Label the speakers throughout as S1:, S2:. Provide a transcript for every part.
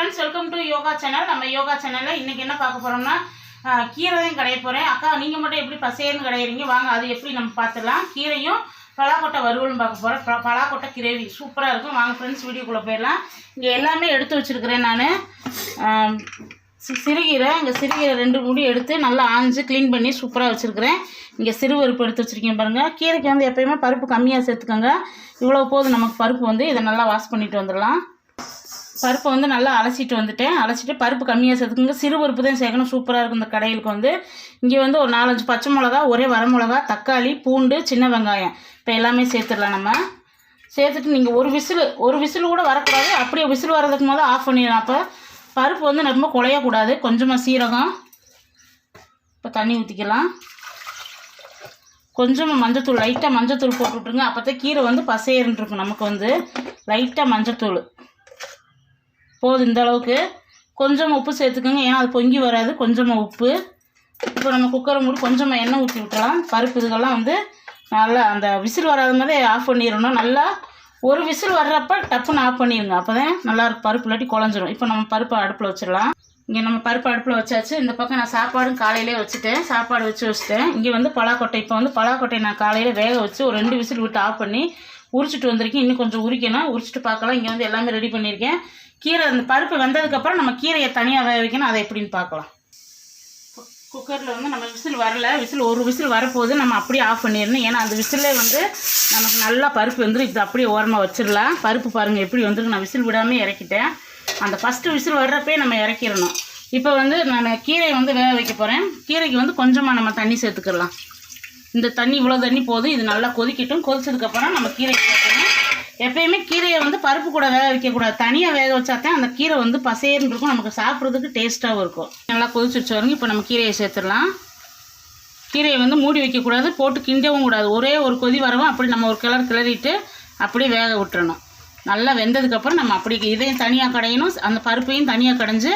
S1: Friends welcome to yoga channel நம்ம யோகா சேனலில் இன்றைக்கி என்ன பார்க்க போகிறோம்னா கீரையும் கீரை தான் கடைய போகிறேன் அக்கா நீங்கள் மட்டும் எப்படி பசேர்னு கடையிறீங்க? வாங்க அது எப்படி நம்ம பார்த்துடலாம். கீரையும் பலாக்கொட்டை வறுவலும் பார்க்க போகிறோம் பலாக்கொட்டை கிரேவி. சூப்பராக இருக்கும். வாங்க ஃப்ரெண்ட்ஸ் வீடியோக்குள்ளே போயிடலாம். இங்கே எல்லாமே எடுத்து வச்சுருக்கிறேன் நான். சிறுகீரை இங்கே சிறுகீரை ரெண்டு முடி எடுத்து நல்லா ஆஞ்சு க்ளீன் பண்ணி சூப்பராக வச்சுருக்கிறேன். இங்கே சிறுவருப்பு எடுத்து வச்சுருக்கேன் பாருங்கள் கீரைக்கு வந்து எப்பயுமே பருப்பு கம்மியாக சேர்த்துக்கோங்க. இவ்வளோ போதும் நமக்கு பருப்பு வந்து இதை நல்லா வாஷ் பண்ணிட்டு வந்துடலாம். பருப்பை வந்து நல்லா அலசிட்டு வந்துட்டேன். அலசிட்டு பருப்பு கம்மியாக சேர்த்துக்கோங்க சிறு பருப்பு தான் சேர்க்கணும். சூப்பராக இருக்கும் இந்த கடையிலுக்கு வந்து. இங்கே வந்து ஒரு நாலஞ்சு பச்சை மிளகா ஒரே வரமிளகா தக்காளி பூண்டு சின்ன வெங்காயம். இப்போ எல்லாமே சேர்த்துடலாம் நம்ம. சேர்த்துட்டு நீங்கள் ஒரு விசில் ஒரு விசில் கூட வரக்கூடாது. அப்படியே விசில் வர்றதுக்கு முதல்ல ஆஃப் பண்ணிடலாம். அப்போ பருப்பு வந்து ரொம்ப குழையக்கூடாது. கொஞ்சமாக சீரகம். இப்போ தண்ணி ஊற்றிக்கலாம் கொஞ்சமாக மஞ்சத்தூள் லைட்டாக மஞ்சத்தூள் போட்டு விட்ருங்க அப்போ தான் கீரை வந்து பசையருன்ட்ருக்கும் நமக்கு வந்து. லைட்டாக மஞ்சத்தூள். போதும் இந்த அளவுக்கு. கொஞ்சமாக உப்பு சேர்த்துக்கோங்க. ஏன்னா அது பொங்கி வராது. கொஞ்சமாக உப்பு. இப்போ நம்ம குக்கரை மூடி கொஞ்சமாக எண்ணெய் ஊற்றி விட்டுறலாம். பருப்பு இதுகெல்லாம் வந்து நல்லா அந்த விசில் வராத மாதிரி ஆஃப் பண்ணிடணும். நல்லா ஒரு விசில் வர்றப்ப டப்புன்னு ஆஃப் பண்ணிடுங்க. அப்போ தான் நல்லாயிருக்கும். பருப்பு இல்லாட்டி குழஞ்சிரும். இப்போ நம்ம பருப்பை அடுப்பில் வச்சிடலாம். இங்கே நம்ம பருப்பு அடுப்பில் வச்சாச்சு. இந்த பக்கம் நான் சாப்பாடும் காலையிலே வச்சுட்டேன். சாப்பாடு வச்சு வச்சுட்டேன். இங்கே வந்து பலாக்கொட்டை. இப்போ வந்து பலாக்கொட்டை நான் காலையில் வேக வச்சு ஒரு ரெண்டு விசில் விட்டு ஆஃப் பண்ணி உரிச்சிட்டு வந்திருக்கேன். இன்னும் கொஞ்சம் உரிக்கணும். உரிச்சிட்டு பார்க்கலாம். இங்கே வந்து எல்லாமே ரெடி பண்ணியிருக்கேன். கீரை அந்த பருப்பு வெந்ததுக்கப்புறம் நம்ம கீரையை தனியாக வேக வைக்கணும். அதை எப்படின்னு பார்க்கலாம். குக்கரில் வந்து நம்ம விசில் வரல. விசில் ஒரு விசில் வரப்போகுது. நம்ம அப்படியே ஆஃப் பண்ணிடணும். ஏன்னா அந்த விசிலே வந்து நமக்கு நல்லா பருப்பு வந்துடும் இது அப்படியே ஓரமாக வச்சிடலாம். பருப்பு பாருங்கள் எப்படி வந்துருக்கு. நான் விசில் விடாமல் இறக்கிட்டேன். அந்த ஃபஸ்ட்டு விசில் வர்றப்பே நம்ம இறக்கிடணும். இப்போ வந்து நான் கீரையை வந்து வேக வைக்க போகிறேன் கீரைக்கு வந்து கொஞ்சமாக நம்ம தண்ணி சேர்த்துக்கலாம். இந்த தண்ணி இவ்வளோ தண்ணி போதும் இது நல்லா கொதிக்கட்டும். கொதிச்சதுக்கப்புறம் நம்ம கீரை சேர்க்கணும் எப்பயுமே கீரையை வந்து பருப்பு கூட வேக வைக்கக்கூடாது. தனியாக வேக வச்சா தான் அந்த கீரை வந்து பசேர்னு இருக்கும் நமக்கு சாப்பிட்றதுக்கு டேஸ்ட்டாகவும் இருக்கும். நல்லா கொதிச்சிருச்சு வரணும் இப்போ நம்ம கீரையை சேர்த்துடலாம். கீரையை வந்து மூடி வைக்கக்கூடாது போட்டு கிண்டவும் கூடாது. ஒரே ஒரு கொதி வரவும் அப்படி நம்ம ஒரு கிளறு கிளறிட்டு அப்படியே வேக விட்டுறணும். நல்லா வெந்ததுக்கப்புறம் நம்ம அப்படி இதையும் தனியாக கடையணும். அந்த பருப்பையும் தனியாக கடைஞ்சு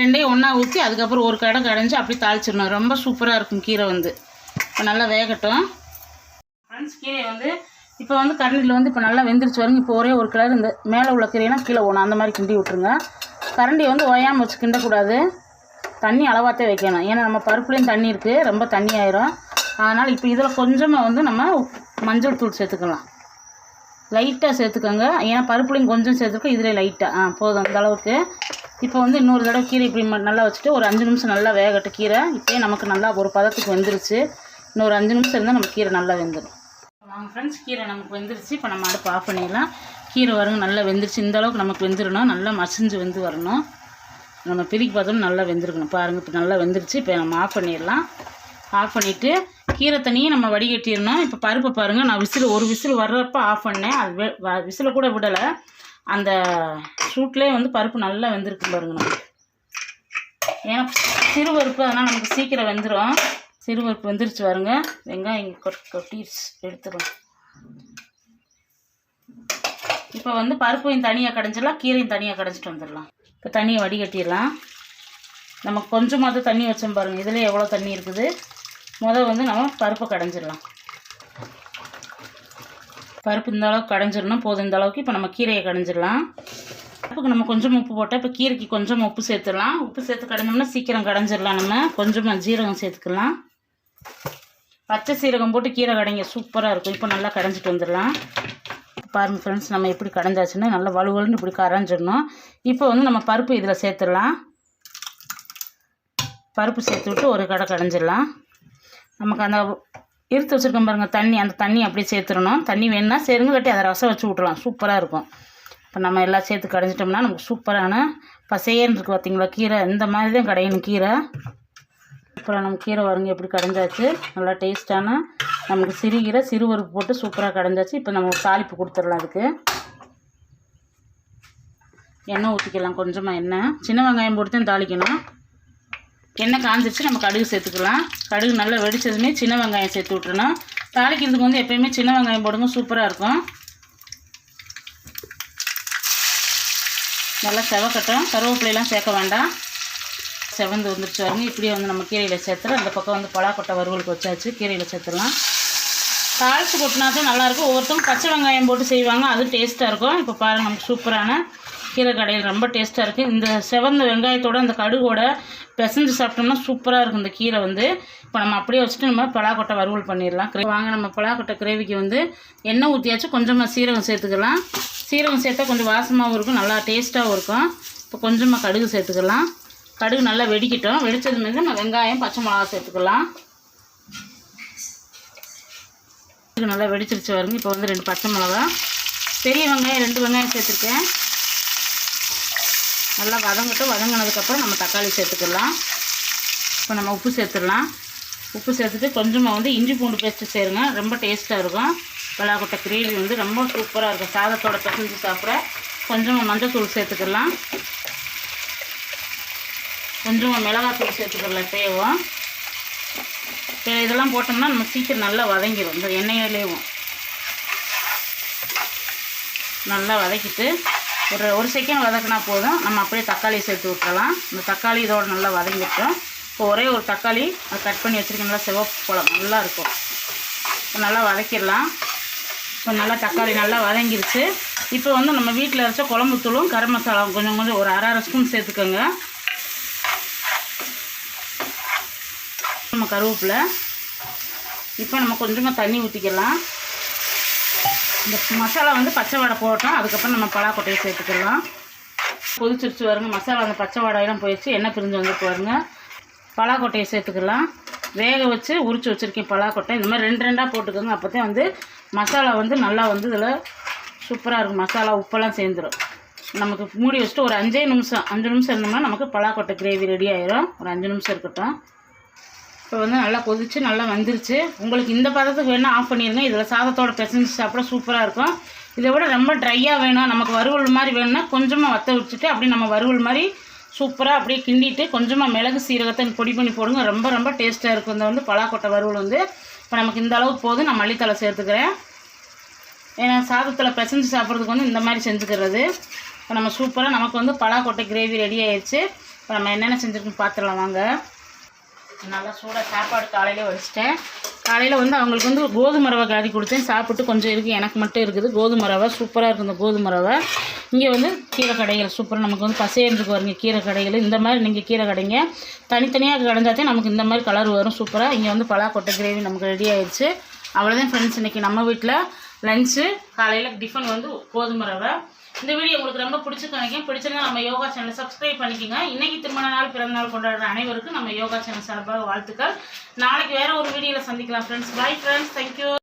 S1: ரெண்டையும் ஒன்றா ஊற்றி அதுக்கப்புறம் ஒரு கடை கடைஞ்சி அப்படி தாளிச்சிடணும். ரொம்ப சூப்பராக இருக்கும் கீரை வந்து. இப்போ நல்லா வேகட்டும். ஃப்ரெண்ட்ஸ் கீரை வந்து இப்போ வந்து கரண்டியில் வந்து இப்போ நல்லா வெந்துருச்சு வருங்க இப்போ ஒரே ஒரு கலர் இந்த மேலே உள்ள கீரைனா கீழே ஓணும் அந்த மாதிரி கிண்டி விட்ருங்க கரண்டியை வந்து ஓயாமல் வச்சு கிண்டக்கூடாது. தண்ணி அளவாகத்தே வைக்கணும். ஏன்னா நம்ம பருப்புலேயும் தண்ணி இருக்குது ரொம்ப தண்ணி ஆயிரும். அதனால் இப்போ இதில் கொஞ்சமாக வந்து நம்ம மஞ்சள் தூள் சேர்த்துக்கலாம். லைட்டாக சேர்த்துக்கோங்க. ஏன்னா பருப்புலையும் கொஞ்சம் சேர்த்துருக்கோம். இதில் லைட்டாக ஆ. போதும். அந்த அளவுக்கு. இப்போ வந்து இன்னொரு தடவை கீரை இப்படி நல்லா வச்சுட்டு ஒரு அஞ்சு நிமிஷம் நல்லா வேகட்டும் கீரை. இப்போயே நமக்கு நல்லா ஒரு பதத்துக்கு வெந்துருச்சு. இன்னொரு அஞ்சு நிமிஷம் இருந்தால் நம்ம கீரை நல்லா வெந்துடும் வாங்க ஃப்ரெண்ட்ஸ் கீரை நமக்கு வெந்துருச்சு. இப்போ நம்ம அடுப்பு ஆஃப் பண்ணிடலாம். கீரை வருங்க நல்லா வெந்துருச்சு. இந்த அளவுக்கு நமக்கு வெந்துடணும் நல்லா மசிஞ்சு வெந்து வரணும். நம்ம பிரிக்கி பார்த்தோம் நல்லா வெந்திருக்கணும். பாருங்கள் இப்போ நல்லா வெந்துருச்சு. இப்போ நம்ம ஆஃப் பண்ணிடலாம். ஆஃப் பண்ணிவிட்டு கீரை தண்ணியை நம்ம வடிகட்டிடணும். இப்போ பருப்பை பாருங்கள் நான் விசில் ஒரு விசில் வர்றப்ப ஆஃப் பண்ணேன். அது விசிலை கூட விடலை. அந்த சூட்லேயே வந்து பருப்பு நல்லா வெந்திருக்கு பாருங்க. ஏன்னா சிறு பருப்பு அதனால் நமக்கு சீக்கிரம் வெந்துடும் சிறுபருப்பு வந்துருச்சு பாருங்க. வெங்காயம் இங்கே கொட்டி கொட்டிடுச்சு எடுத்துக்கலாம் இப்போ வந்து பருப்பையும் தனியாக கடைஞ்சிடலாம் கீரையும் தனியாக கடைஞ்சிட்டு வந்துடலாம். இப்போ தண்ணியை வடிகட்டிடலாம். நம்ம கொஞ்சமாக தண்ணி வச்சோம் பாருங்கள் இதில் எவ்வளோ தண்ணி இருக்குது? முதல் வந்து நம்ம பருப்பை கடைஞ்சிடலாம். பருப்பு இந்த அளவுக்கு கடைஞ்சிடணும் போதும் இந்த அளவுக்கு. இப்போ நம்ம கீரையை கடைஞ்சிடலாம். பருப்புக்கு நம்ம கொஞ்சம் உப்பு போட்டால் இப்போ கீரைக்கு கொஞ்சம் உப்பு சேர்த்துடலாம். உப்பு சேர்த்து கடைஞ்சோம்னா சீக்கிரம் கடைஞ்சிடலாம் நம்ம. கொஞ்சமாக ஜீரகம் சேர்த்துக்கலாம். பச்சை சீரகம் போட்டு கீரை கடைங்க. சூப்பராக இருக்கும். இப்போ நல்லா கடைஞ்சிட்டு வந்துடலாம். பாருங்கள் ஃப்ரெண்ட்ஸ் நம்ம எப்படி கடைஞ்சாச்சுன்னா நல்லா வலுவலுன்னு இப்படி கரைஞ்சிடணும். இப்போ வந்து நம்ம பருப்பு இதில் சேர்த்துடலாம். பருப்பு சேர்த்து விட்டு ஒரு கடை கடைஞ்சிடலாம். நமக்கு அந்த இருத்து வச்சுருக்கோம் பாருங்கள் தண்ணி அந்த தண்ணி அப்படியே சேர்த்துடணும். தண்ணி வேணும்னா சேருங்க கட்டி அதை ரசம் வச்சு விட்றலாம் சூப்பராக இருக்கும். இப்போ நம்ம எல்லாம் சேர்த்து கடைஞ்சிட்டோம்னா நமக்கு சூப்பரான பசையன்னு இருக்குது பார்த்தீங்களா கீரை. இந்த மாதிரி தான் கடையணும் கீரை. சூப்பராக நம்ம கீரை வருங்க எப்படி கடைஞ்சாச்சு? நல்லா டேஸ்ட்டான நமக்கு சிறுகீரை சிறுவருப்பு போட்டு சூப்பராக கடைஞ்சாச்சு. இப்போ நம்ம தாளிப்பு கொடுத்துடலாம் அதுக்கு. எண்ணெய் ஊற்றிக்கலாம் கொஞ்சமாக எண்ணெய். சின்ன வெங்காயம் போட்டு தான் தாளிக்கணும். எண்ணெய் காஞ்சிருச்சு நம்ம கடுகு சேர்த்துக்கலாம். கடுகு நல்லா வெடிச்சதுமே சின்ன வெங்காயம் சேர்த்து விட்டுறணும். தாளிக்கிறதுக்கு வந்து எப்பயுமே சின்ன வெங்காயம் போடுங்க சூப்பராக இருக்கும். நல்லா செவக்கட்டும். கருவேப்பிலையெல்லாம் சேர்க்க வேண்டாம். செவந்து வந்துருச்சு வாங்க இப்படியே வந்து நம்ம கீரையில் சேர்த்துறோம். அந்த பக்கம் வந்து பலாக்கொட்டை வறுவலுக்கு வச்சாச்சு. கீரையில் சேர்த்துடலாம். தாளிச்சு கொட்டினா தான் நல்லாயிருக்கும் ஒவ்வொருத்தவங்க பச்சை வெங்காயம் போட்டு செய்வாங்க. அது டேஸ்ட்டாக இருக்கும். இப்போ பாருங்கள் நமக்கு சூப்பரான கீரை கடையில் ரொம்ப டேஸ்ட்டாக இருக்குது இந்த செவந்த வெங்காயத்தோட அந்த கடுகோட பிசைஞ்சு சாப்பிட்டோம்னா சூப்பராக இருக்கும் இந்த கீரை வந்து. இப்போ நம்ம அப்படியே வச்சுட்டு நம்ம பலாக்கொட்டை வறுவல் பண்ணிடலாம். வாங்க நம்ம பலாக்கொட்டை கிரேவிக்கு வந்து எண்ணெய் ஊற்றியாச்சும் கொஞ்சமாக சீரகம் சேர்த்துக்கலாம். சீரகம் சேர்த்தா கொஞ்சம் வாசமாகவும் இருக்கும். நல்லா டேஸ்ட்டாகவும் இருக்கும். இப்போ கொஞ்சமாக கடுகு சேர்த்துக்கலாம். கடுகு நல்லா வெடிக்கட்டும். வெடித்தது மீது நம்ம வெங்காயம் பச்சை மிளகா சேர்த்துக்கலாம். கடுகு நல்லா வெடிச்சிருச்சு வருங்க இப்போ வந்து ரெண்டு பச்சை மிளகா. பெரிய வெங்காயம் ரெண்டு வெங்காயம் சேர்த்துருக்கேன். நல்லா வதங்கட்டும். வதங்கினதுக்கப்புறம் நம்ம தக்காளி சேர்த்துக்கலாம். இப்போ நம்ம உப்பு சேர்த்துடலாம். உப்பு சேர்த்துட்டு கொஞ்சமாக வந்து இஞ்சி பூண்டு பேஸ்ட்டு சேருங்க. ரொம்ப டேஸ்ட்டாக இருக்கும். பலாக்கொட்டை கிரேவி வந்து ரொம்ப சூப்பராக இருக்கும். சாதத்தோட பிசைஞ்சு சாப்பிட கொஞ்சமாக மஞ்சள்தூள் சேர்த்துக்கலாம். கொஞ்சம் மிளகாத்தூள் சேர்த்துக்கலாம் தேவை சரி இதெல்லாம் போட்டோம்னா நம்ம சீக்கிரம் நல்லா வதங்கிடும் இந்த எண்ணெயிலேயும். நல்லா வதக்கிட்டு ஒரு ஒரு செகண்ட் வதக்கினா போதும். நம்ம அப்படியே தக்காளி சேர்த்து விட்டுறலாம் இந்த தக்காளி இதோட நல்லா வதங்கிட்டோம் இப்போ ஒரே ஒரு தக்காளி அதை கட் பண்ணி வச்சுருக்கேன். நல்லா சிவப்பு பழம் நல்லா இருக்கும். இப்போ நல்லா வதக்கிடலாம். இப்போ நல்லா தக்காளி நல்லா வதங்கிருச்சு. இப்போ வந்து நம்ம வீட்டில் அரைச்ச குழம்பு தூளும் கரம் மசாலாவும் கொஞ்சம் கொஞ்சம் ஒரு அரை அரை ஸ்பூன் சேர்த்துக்கோங்க. கருவேப்பிலை. இப்போ நம்ம கொஞ்சமாக தண்ணி ஊற்றிக்கலாம் இந்த மசாலா வந்து பச்சை வடை போட்டோம். அதுக்கப்புறம் நம்ம பலாக்கொட்டையை சேர்த்துக்கலாம். கொதிச்சிருச்சு வருங்க மசாலா அந்த பச்சை வடையெல்லாம் போயிடுச்சு. எண்ணெய் பிரிஞ்சு வந்துட்டு வருங்க பலாக்கொட்டையை சேர்த்துக்கலாம். வேக வச்சு உரிச்சு வச்சுருக்கேன் பலாக்கொட்டை. இந்த மாதிரி ரெண்டு ரெண்டாக போட்டுக்கோங்க. அப்போ தான் வந்து மசாலா வந்து நல்லா வந்து இதில் சூப்பராக இருக்கும். மசாலா உப்பெல்லாம் சேர்ந்துடும் நமக்கு மூடி வச்சுட்டு ஒரு அஞ்சே நிமிஷம் அஞ்சு நிமிஷம் இருந்தோம்னா நமக்கு பலாக்கொட்டை கிரேவி ரெடி ஆயிரும். ஒரு அஞ்சு நிமிஷம் இருக்கட்டும். இப்போ வந்து நல்லா கொதிச்சு நல்லா வந்துருச்சு. உங்களுக்கு இந்த பதத்துக்கு வேணால் ஆஃப் பண்ணிடுங்க இதில் சாதத்தோட பிசைஞ்சு சாப்பிட சூப்பராக இருக்கும். இதை விட ரொம்ப ட்ரையாக வேணும். நமக்கு வறுவல் மாதிரி வேணும்னா கொஞ்சமாக வத்த வச்சுட்டு அப்படியே நம்ம வறுவல் மாதிரி சூப்பராக அப்படியே கிண்டிட்டு கொஞ்சமாக மிளகு சீரகத்தை பொடி பண்ணி போடுங்க. ரொம்ப ரொம்ப டேஸ்ட்டாக இருக்கும். இந்த வந்து பலாக்கொட்டை வறுவல் வந்து. இப்போ நமக்கு இந்த அளவுக்கு போதும். நான் மல்லித்தலை சேர்த்துக்கிறேன். ஏன்னா சாதத்தில் பிசைஞ்சு சாப்பிட்றதுக்கு வந்து இந்த மாதிரி செஞ்சுக்கிறது. இப்போ நம்ம சூப்பராக நமக்கு வந்து பலாக்கொட்டை கிரேவி ரெடி ஆயிடுச்சு இப்போ நம்ம என்னென்ன செஞ்சுருக்கோம் பார்த்துடலாம் வாங்க. நல்லா சூடாக சாப்பாடு காலையிலே வடிச்சிட்டேன் காலையில் வந்து அவங்களுக்கு வந்து கோதுமை ரவை காதி கொடுத்தேன். சாப்பிட்டு கொஞ்சம் இருக்குது எனக்கு மட்டும் இருக்குது. கோதுமை ரவை சூப்பராக இருக்குது இந்த கோதுமை ரவை. இங்கே வந்து கீரை கடைகள் சூப்பராக நமக்கு வந்து பசையருக்கு வருங்க கீரை கடைகள். இந்த மாதிரி நீங்கள் கீரை கடைங்க. தனித்தனியாக கடைஞ்சாத்தே நமக்கு இந்த மாதிரி கலர் வரும் சூப்பராக இங்கே வந்து பலாக்கொட்டை கிரேவி நமக்கு ரெடி ஆயிடுச்சு அவ்வளோதான் ஃப்ரெண்ட்ஸ் இன்றைக்கி நம்ம வீட்டில் லஞ்சு காலையில் டிஃபன் வந்து கோதுமை ரவை. இந்த வீடியோ உங்களுக்கு ரொம்ப பிடிச்சிருக்கேன் பிடிச்சிருந்தா நம்ம யோகா சேனலை சப்ஸ்கிரைப் பண்ணிக்கோங்க. இன்னைக்கு திருமண நாள் பிறந்த நாள் கொண்டாடுற அனைவருக்கும் நம்ம யோகா சேனல் சார்பாக வாழ்த்துக்கள். நாளைக்கு வேற ஒரு வீடியோவில் சந்திக்கலாம் ஃப்ரெண்ட்ஸ் பாய் ஃப்ரெண்ட்ஸ் தேங்க்யூ